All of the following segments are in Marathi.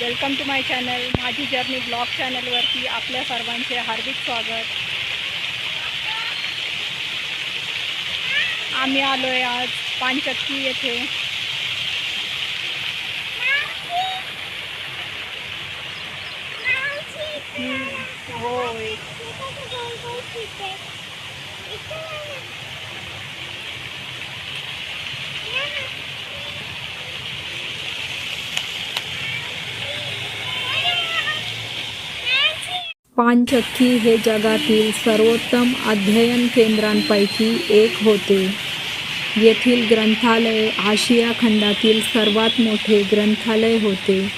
वेलकम टू माय चॅनल माझी जर्नी ब्लॉग चॅनलवरती आपल्या सर्वांचे हार्दिक स्वागत. आम्ही आलो आहे आज पानचक्की येथे. हम्म, पानचक्की हे जगातील सर्वोत्तम अध्ययन केंद्रांपैकी एक होते. येथील ग्रंथालय आशिया खंडातील सर्वात मोठे ग्रंथालय होते.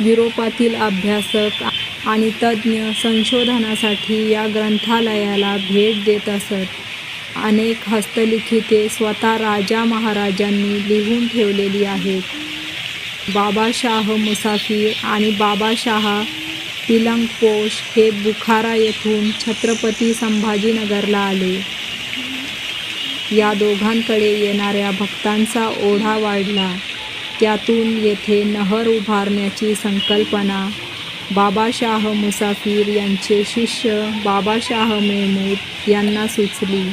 युरोपातील अभ्यासक आणि तज्ज्ञ संशोधनासाठी या ग्रंथालयाला भेट देत असत. अनेक हस्तलिखिते स्वतः राजा महाराजांनी लिहून ठेवलेली आहेत. बाबाशाह मुसाफिर आणि बाबाशाह पिलंगपोश हे बुखारा येथून छत्रपती संभाजीनगरला आले. या दोघांकडे येणाऱ्या भक्तांचा ओढा वाढला. त्यातून येथे नहर उभारण्याची संकल्पना बाबाशाह मुसाफिर यांचे शिष्य बाबाशाह मेहमूद यांना सुचली.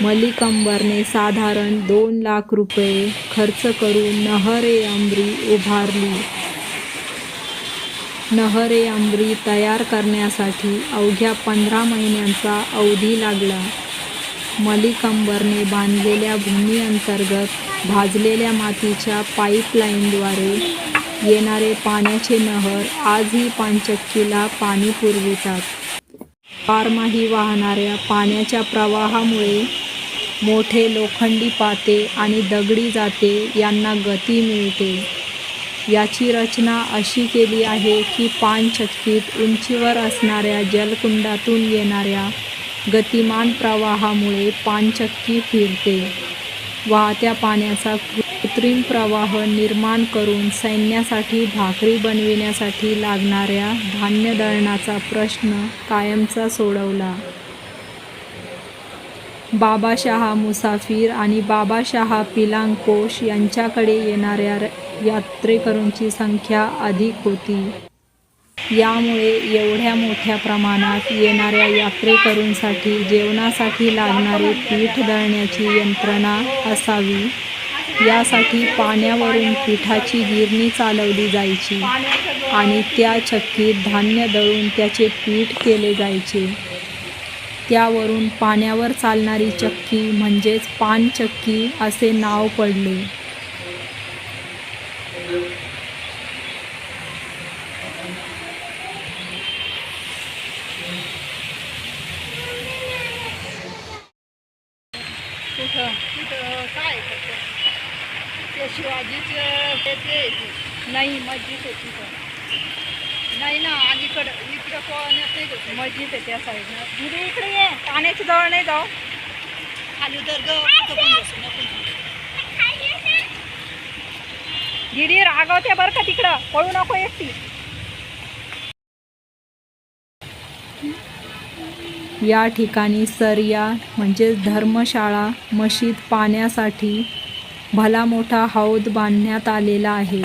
मलिक अंबरने साधारण दोन लाख रुपये खर्च करून नहरे अमरी उभारली. नहरे आंबरी तयार करण्यासाठी अवघ्या पंधरा महिन्यांचा अवधी लागला. मलिक अंबरने बांधलेल्या भूमीअंतर्गत भाजलेल्या मातीच्या पाईपलाईनद्वारे येणारे पाण्याचे नहर आजही पानचक्कीला पाणी पुरवितात. बारमाही वाहणाऱ्या पाण्याच्या प्रवाहामुळे मोठे लोखंडी पाते आणि दगडी जाते यांना गती मिळते. याची रचना अशी केली आहे की पानचक्कीत उंचीवर असणाऱ्या जलकुंडातून येणाऱ्या गतिमान प्रवाहामुळे पानचक्की फिरते. वाहत्या पाण्याचा कृत्रिम प्रवाह निर्माण करून सैन्यासाठी भाकरी बनविण्यासाठी लागणाऱ्या धान्य दळणाचा प्रश्न कायमचा सोडवला. बाबाशहा मुसाफिर आणि बाबाशहा पिलांकोश यांच्याकडे येणाऱ्या र- यात्रेकरूंची संख्या अधिक होती. यामुळे एवढ्या मोठ्या प्रमाणात येणाऱ्या यात्रेकरूंसाठी जेवणासाठी लागणारी पीठ दळण्याची यंत्रणा असावी. यासाठी पाण्यावरून पिठाची गिरणी चालवली जायची आणि त्या चक्कीत धान्य दळून त्याचे पीठ केले जायचे. त्यावरून पाण्यावर चालणारी चक्की म्हणजेच पानचक्की असे नाव पडले. ते नाही मस्जिद आहे नाही ना अलीकडं इकडं मस्जिद आहे त्या साईडनं. इकडे पाण्याच्या जवळ नाही जाऊ. खाली गिडी रागवते बर का तिकडं. पळू नको एकटी. या ठिकाणी सरिया म्हणजेच धर्मशाळा मशीद पाण्यासाठी भला मोठा हौद बांधण्यात आलेला आहे?